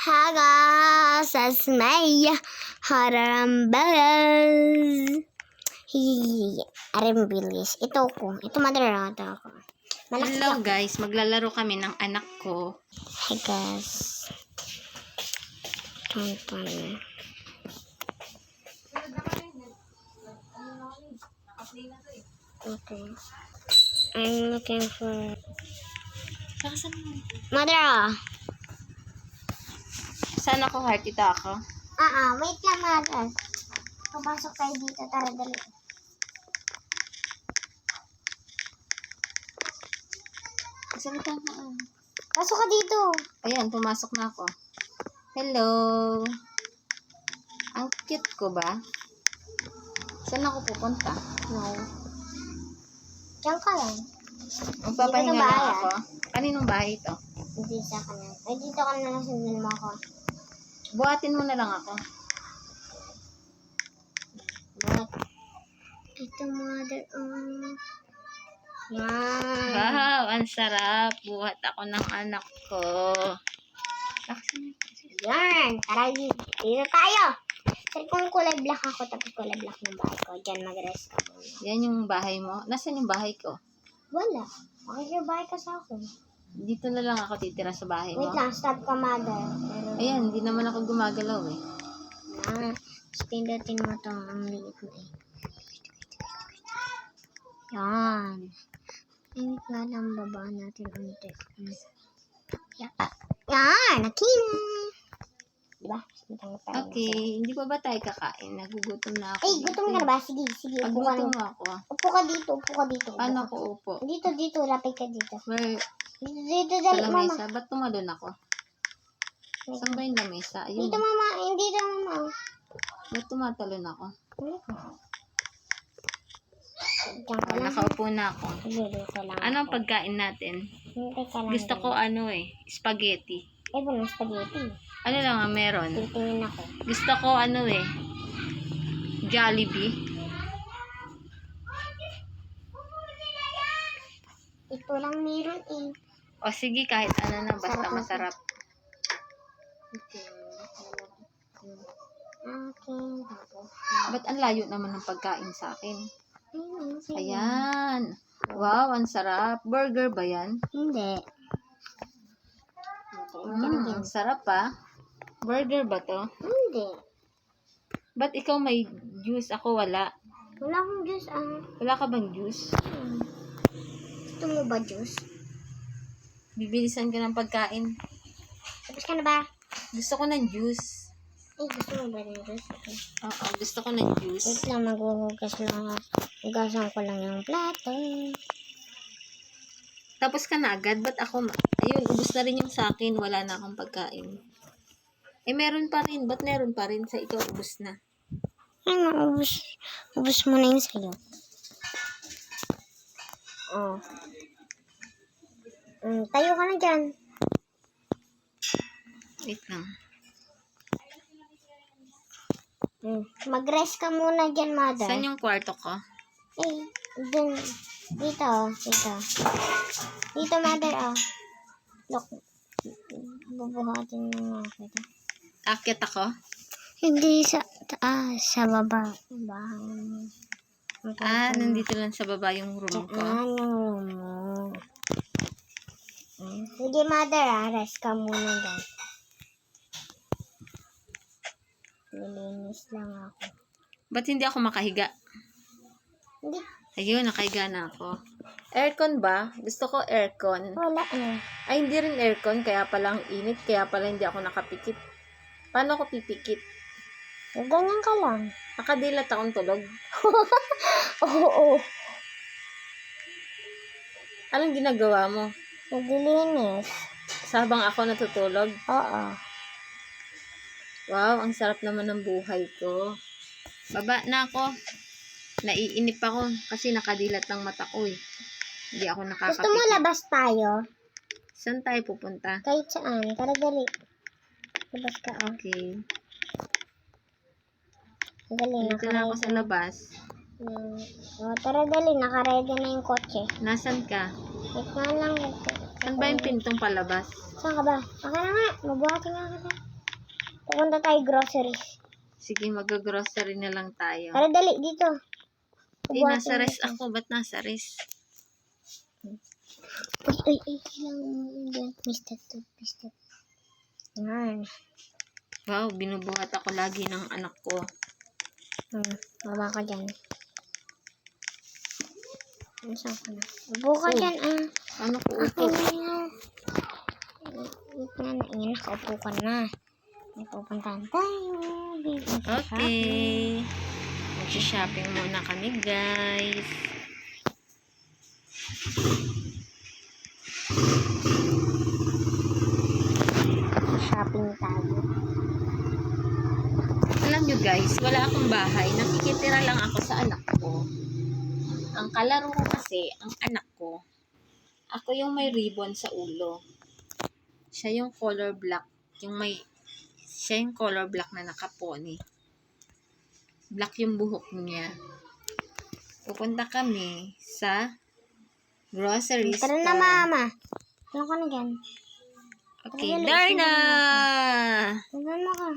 hagas as may harambas. Hihihi. Arimbilis. Ito ko. Ito madarata ako. Malaki Hello ako. guys, maglalaro kami ng anak ko. Hagas. Tonton. Okay. I'm looking for... Mother! Saan ako, heart? Ito ako. Ah, ah, wait lang, mother. Papasok tayo dito. Tara, dali. Salita ka. ah. Pasok ka dito. Ayan, pumasok na ako. Hello. Ang cute ko ba? Saan ako pupunta? No. Diyan ka lang. Magpapahinga lang bahay, ako. Kaninong bahay ito? Hindi sa kanan. Ay, dito ka na lang sundan mo ako. Buhatin mo na lang ako. But, ito, mother. Um, yan. Wow, ang sarap. Buhat ako ng anak ko. Yan. Tara, dito tayo. Sir, kung kulay black ako, tapos kulay black yung bahay ko, dyan mag-rest ka muna. Yan yung bahay mo. Nasaan yung bahay ko? Wala. Makikibay ka sa akin. Dito na lang ako titira sa bahay mo. Wait lang, stop ka, mother. Pero, Ayan, hindi naman ako gumagalaw eh. Tapos pindutin mo to. Ang liit mo eh. Yan. Init nga lang baba natin unti. Yan. Yan. Nakin. Diba? Sintang tayo. Okay, hindi pa ba tayo kakain? Nagugutom na ako. Ay, gutom ka na ba? Sige, sige. Upo ka, Pagutom na. ako. upo ka dito. Upo ka dito. Paano Upo ako upo? Dito, dito. Lapit ka dito. Where? Dito, dito. Sa Dali, mama. lamesa? Ba't tumalon ako? Saan ba yung lamesa? Ayun. Dito, mama. Hindi dito, mama. Ba't tumatalon ako? Diyan ka Ah, lang. nakaupo na ako. Sige, dito lang. Ano ang pagkain natin? Hintay ka lang. Gusto ko ano eh, spaghetti. Eh, walang spaghetti. Ano lang ang meron? Titingin ako. Gusto ko ano eh, Jollibee. Ito lang meron eh. O sige, kahit ano na, basta Sarap na masarap. Okay. Okay. Tapos. Ba't ang layo naman ng pagkain sa akin? Ayun. Ayan. Wow, ang sarap. Burger ba yan? Hindi. Mm, ang sarap ah. Burger ba to? Hindi. Ba't ikaw may juice? Ako wala. Wala akong juice ah. Wala ka bang juice? Hmm. Gusto mo ba juice? Bibilisan ka ng pagkain. Tapos ka na ba? Gusto ko ng juice. Eh, gusto mo ba ng juice? Okay. Oo, gusto ko ng juice. Wait lang, maghuhugas lang ako. Hugasan ko lang yung plato. Tapos ka na agad? Ba't ako, ma- ayun, ubus na rin yung sa akin. Wala na akong pagkain. Eh, meron pa rin. Ba't meron pa rin? Sa ikaw, ubus na. Ay, maubos. Ubus mo na yun sa'yo. Oh. Mm, tayo ka na dyan. Wait lang. Mm. Mag-rest ka muna dyan, mother. Saan yung kwarto ko? Eh, dun. Dito, oh. Dito. Dito, mother, oh. Look. Bubuhatin mo nga kita. Akit ako? Hindi sa taas, sa baba. Mo. Ah, nandito lang sa baba yung room ko. Ah, room mo. Mm. Sige, mother, ah. Rest ka muna dyan. Nilinis lang ako. Ba't hindi ako makahiga? Hindi. Ayun, nakahiga na ako. Aircon ba? Gusto ko aircon. Wala eh. Ay, hindi rin aircon. Kaya palang init. Kaya pala hindi ako nakapikit. Paano ako pipikit? Ganyan ka lang. Nakadilat akong tulog. Oo, oo. Anong ginagawa mo? Naglilinis. Sabang ako natutulog. Oo. Wow, ang sarap naman ng buhay ko. Baba na ako. Naiinip ako kasi nakadilat ng mata ko eh. Hindi ako Gusto mo nakakapikit. labas tayo? Saan tayo pupunta? Kahit saan. Tara, dali. Labas ka, oh. Okay. Dali, Dito na ako sa labas. Hmm. Oh, tara, dali. Nakaready na yung kotse. Nasaan ka? Wait nga lang. Saan ba yung pintong palabas? Saan ka ba? Saan ka na nga? Mabuhatin nga kita. Pupunta tayo groceries. Sige, mag-grocery na lang tayo. Tara, dali, dito. Eh, Buhatin nasa rest ako. Ba't nasa rest? Uy, uy, uy, kailangan mo dyan. Mr. Toothpaste. Yan. Wow, binubuhat ako lagi ng anak ko. Hmm, baba ka dyan. Nasaan ka na? Upo ka Oh. dyan, ah. Ano ko upo? Ako na. Upo na na. Yan, nakaupo ka na. May pupuntahan tayo. Okay. Mag-shopping muna kami, guys. Shopping tayo. Alam nyo guys, wala akong bahay. Nakikitira lang ako sa anak ko. Ang kalaro ko kasi, ang anak ko, ako yung may ribbon sa ulo. Siya yung color black. Yung may, siya yung color black na nakapony. Black yung buhok niya. Pupunta kami sa grocery Tara store. na, mama. Ano ka na dyan? Okay, Darna! Tignan mo ka.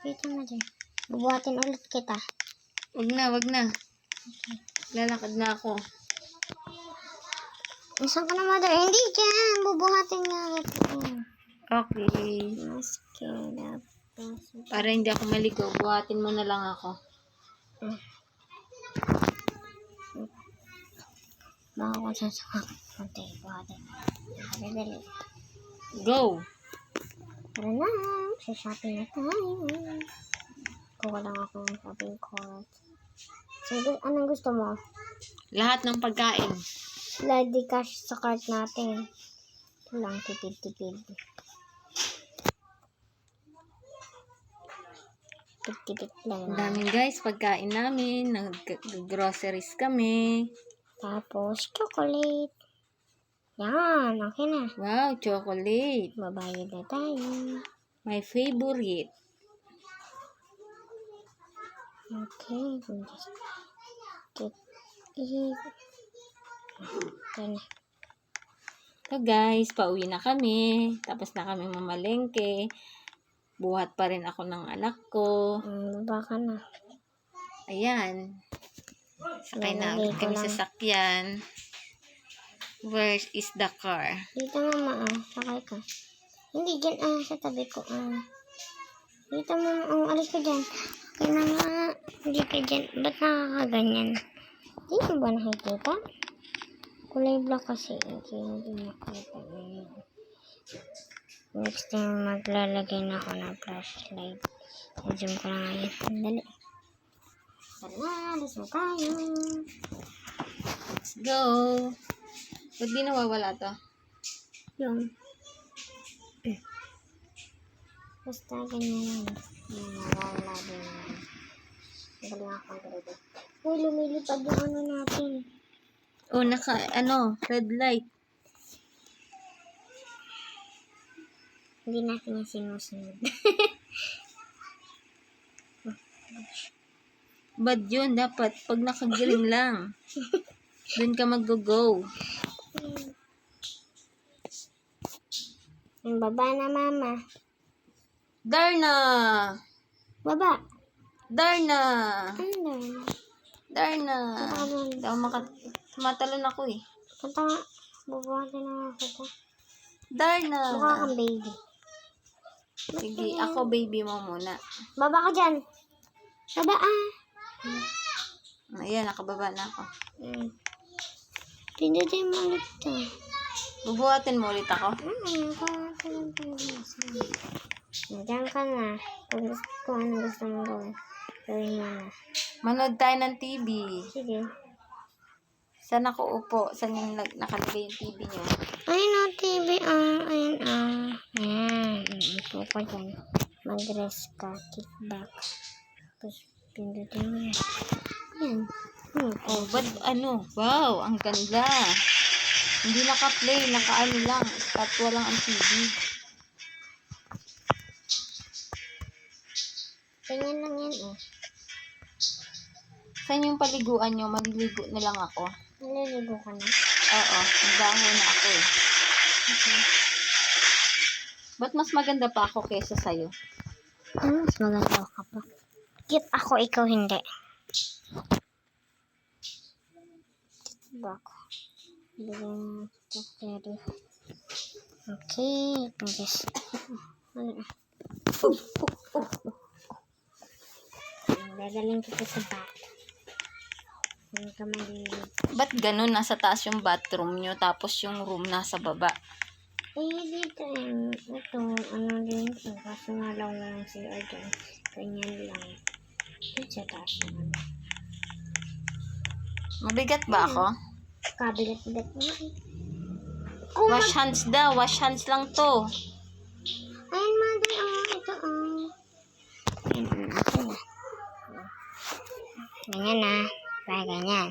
Dito na dyan. Bubuhatin ulit kita. Wag na, wag na. Lalakad na ako. Nasaan ka na, mother? Hindi dyan. Bubuhatin nga kita. Okay. Mascara. Para hindi ako maligo, buhatin mo na lang ako. Baka kung saan konti. Buhatin. Dali. Go! Tara na. Sa shopping na tayo. Kuha lang ako ng shopping cart. So, anong gusto mo? Lahat ng pagkain. The cash sa cart natin. Ito lang, tipid-tipid. Tipid-tipid lang. Ang daming guys, pagkain namin. Nag-groceries kami. Tapos, chocolate. Yan, okay na. Wow, chocolate. Babayad na tayo. My favorite. Okay, just get it. Okay na. So guys, pauwi na kami. Tapos na kami mamalengke. Buhat pa rin ako ng anak ko. Um, baka na. Ayan. Sakay na kami sa sakyan. Where is the car? Dito mama, ah. Sakay ka. Hindi, dyan ah. Sa tabi ko ah. Dito mama, oh. Alis ka dyan. Okay na nga. Hindi ka dyan. Ba't nakakaganyan? Hindi mo ba nakikita? Kulay black kasi. Hindi, hindi. Ayan. Next time, maglalagay na ako ng flashlight. I-zoom ko lang ngayon. Dali. Tara na, alis na tayo. Let's go! Ba't di nawawala to? Yung. Basta ganyan lang. Yung nawawala din yan. Magaling ako ang talaga. Uy, lumilipad yung ano natin. Oh, naka, ano, red light. Hindi natin yung sinusunod. Bad yun, dapat. Pag naka-green lang. Doon ka mag-go. Yung baba na, mama. Darna! Baba. Darna! Ano na? Darna! Daw maka... Tumatalon ako eh. Punta nga. Bubuhatin na ako ko. Darna! Mukha kang baby. Sige, ako baby mo muna. Baba ka dyan. Baba ah. Ayan, nakababa na ako. Mm. Pindutin mo ulit to. Bubuhatin mo ulit ako. Hmm, kung Diyan ka na. Kung kung ano gusto mong gawin. Gawin mo na. Manood tayo ng TV. Sige. Saan ako upo? Saan yung nag- nakalagay yung TV niyo? Ayun o, TV. Ah, ayun ah. Ayan. Upo ka dyan. Mag-rest ka. Kick back. Tapos, pindutin mo yan. Ayan. Oh, but ano? Wow, ang ganda. Hindi naka-play, naka-ano lang. Statwa lang ang TV. Ganyan lang yan oh. Saan yung paliguan nyo? Maliligo na lang ako. Naliligo ka na. Oo, nagdaho na ako eh. Okay. Ba't mas maganda pa ako kesa sa'yo? Ano mas maganda ka pa? Cute ako, ikaw hindi. Ako? Bigyan ito, pero... Okay, guys. Oh, oh, oh, oh. Kita sa bat. Hindi ka malilid. Ba't ganun? Nasa taas yung bathroom nyo, tapos yung room nasa baba. Eh, dito eh. Ito, ano din ito. Kaso nga lang lang si Arjan. Ganyan lang. Dito sa taas naman. Mabigat ba ako? Kabilat-bilat mo eh. Oh, Wash hands daw. Wash hands lang to. Ayan, mother. Oh, ito, oh. Oh, ito na. Ganyan na. Kaya ganyan.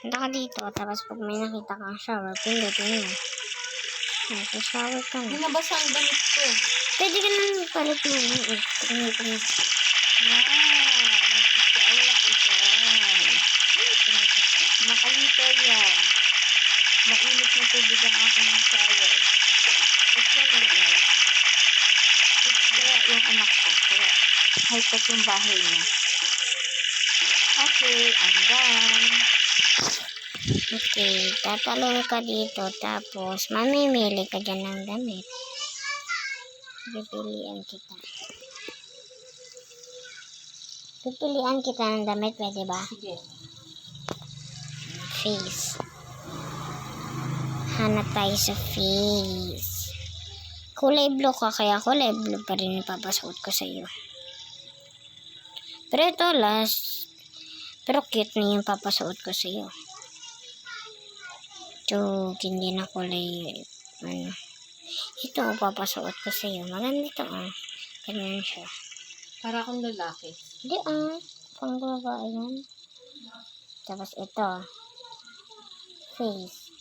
Punta ka dito. Tapos pag may nakita kang shower, pindutin mo. Tapos shower ka na. Binabasa ang damit ko. Pwede ka nang palit mo. Eh, pindutin mo. Wow! Nagsisawa ko dyan. Makalito yan. Mainit na tubig ang aking shower. Ito yun guys. Ito kaya yung anak ko. Kaya high-tech yung bahay niya. Okay, I'm done. Okay, tatalon ka dito. Tapos, mamimili ka dyan ng damit. Pipilian kita. Pipilian kita ng damit, pwede ba? Sige. Face. Hanap tayo sa face. Kulay blue ka, kaya kulay blue pa rin ipapasuot ko sa iyo. Pero ito last. Pero cute na yung papasuot ko sa iyo. Ito, hindi na kulay, ano. Ito, papasuot ko sa iyo. Maganda ito, ah. Ganyan siya. Para akong lalaki. Hindi, ah. Pang babae yan. Tapos ito. Face.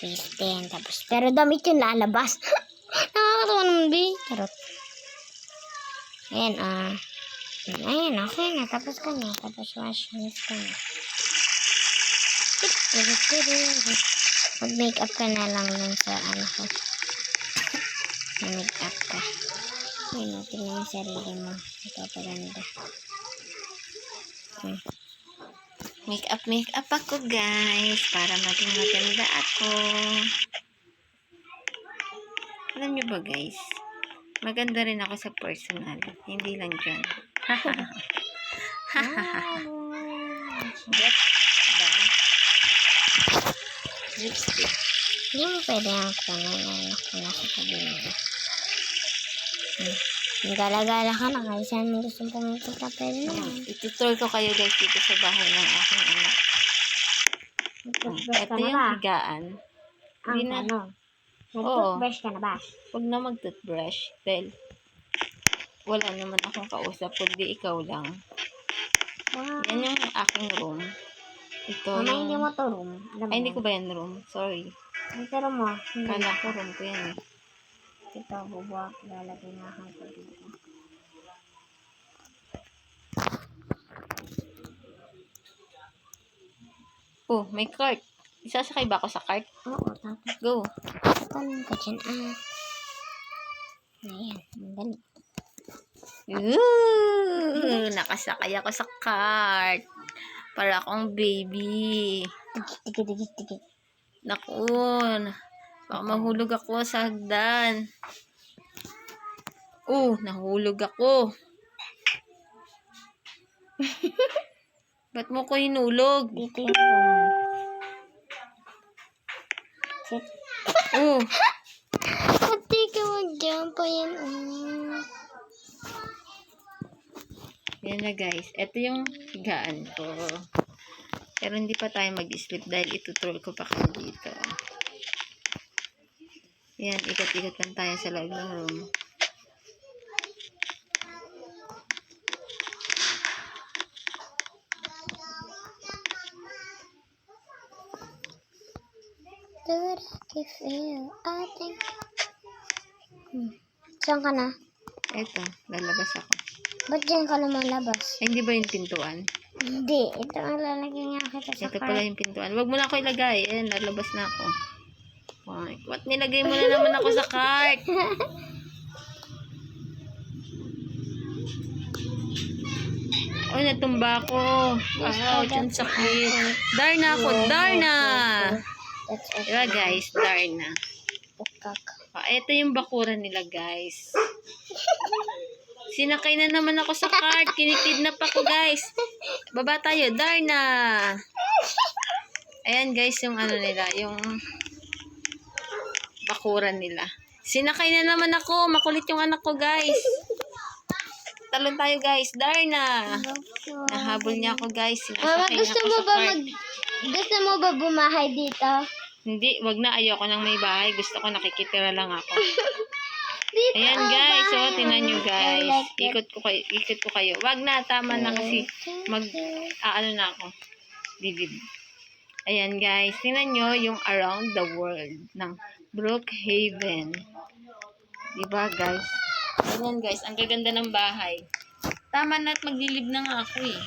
Face din. Tapos, pero damit yung lalabas. Nakakatawa naman, B. Charot. Ayan, ah. Ayan, okay na. Tapos ka na. Tapos wash hands ka na. Mag-makeup ka na lang nun sa ano ko. Mag-makeup ka. Ayun, oh, tingnan mo sarili mo. Ito, paganda. Hmm. Make up, make up ako guys. Para maging maganda ako. Alam niyo ba guys? Maganda rin ako sa personal. Hindi lang dyan. Get ba? Lipstick. Hindi mo pwede ang kunin ang anak ko nasa tabi mo. Hmm. Gala-gala ka na kahit saan mo gusto pumunta pwede na. Itutour ko kayo guys dito sa bahay ng aking anak. Ito yung ba? higaan. Ang Hindi na. ano? Mag-toothbrush ka na ba? Huwag na mag-toothbrush. Dahil wala naman akong kausap kundi ikaw lang. Wow. Yan yung aking room. Ito Mama, yung... hindi mo to room. Alam Ay, hindi mo. ko ba yan room? Sorry. Ito room mo. Hindi. Kala ko room ko yan eh. Ito, bubuak. Lalagay na ako ko dito. Oh, may cart. Isasakay ba ako sa cart? Oo, tapos Go. tanong ka dyan. Ah. Ayan, ang. Ooh, nakasakay ako sa cart. Para akong baby. Tigi, tigi, tigi, tigi. Naku, baka mahulog ako sa hagdan. Oh, nahulog ako. Ba't mo ko hinulog? Oh, Ate ka mag-jump pa yan. yan na guys. Ito yung higaan ko. Pero hindi pa tayo mag-sleep dahil itutroll ko pa kayo dito. Yan, ikot-ikot lang tayo sa loob ng room. Do what I can feel. I think. Hmm. Saan ka na? Eto, lalabas ako. Ba't dyan ka lumalabas? Ay, hindi ba yung pintuan? Hindi. Ito ang lalagyan niya kita sa Ito pala yung pintuan. Huwag mo na ako ilagay. Eh, nalabas na ako. Mike, what nilagay mo na naman ako sa cart? Oh, natumba ko. Ah, ouch, ang sakit. Darna ako, Darna! Diba guys, Darna. Ah, ito yung bakura nila guys. Sinakay na naman ako sa cart. Kinikidnap ako guys. Baba tayo, Darna! Ayan guys, yung ano nila, yung bakuran nila. Sinakay na naman ako. Makulit yung anak ko guys. Talon tayo guys, Darna! Nahabol niya ako guys. Mama, Sinasakay niya gusto ako mo sa ba mag... Gusto mo ba bumahay dito? Hindi, wag na. Ayoko nang may bahay. Gusto ko nakikitira lang ako. Dito Ayan ang guys, bahay. oh, tingnan nyo I guys. like it. Ikot ko kayo, ikot ko kayo. Wag na, tama na kasi mag, ah, ano na ako. Bibib. Ayan guys, tingnan nyo yung around the world ng Brookhaven. Diba guys? Ayan guys, ang gaganda ng bahay. Tama na at maglilib na nga ako eh.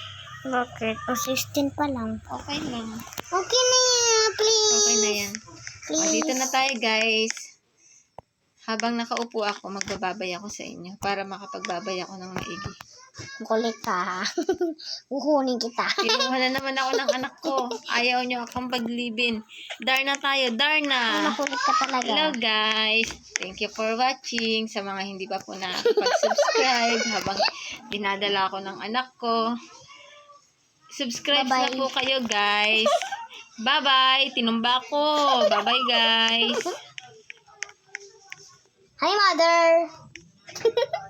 Bakit? O, 16 pa lang. Okay lang. Okay na yan, please. Okay na yan. O, dito na tayo guys. Habang nakaupo ako, magbababay ako sa inyo para makapagbabay ako ng maigi. Kulit ka? Kukunin kita. Kinuha na naman ako ng anak ko. Ayaw niyo akong paglibin. Darna tayo, Darna! Makulit ka talaga. Hello guys! Thank you for watching. Sa mga hindi pa po nakapag-subscribe habang dinadala ako ng anak ko. Subscribe na Bye-bye. po kayo guys. Bye-bye! Tinumba ko! Bye-bye guys! Hi, mother.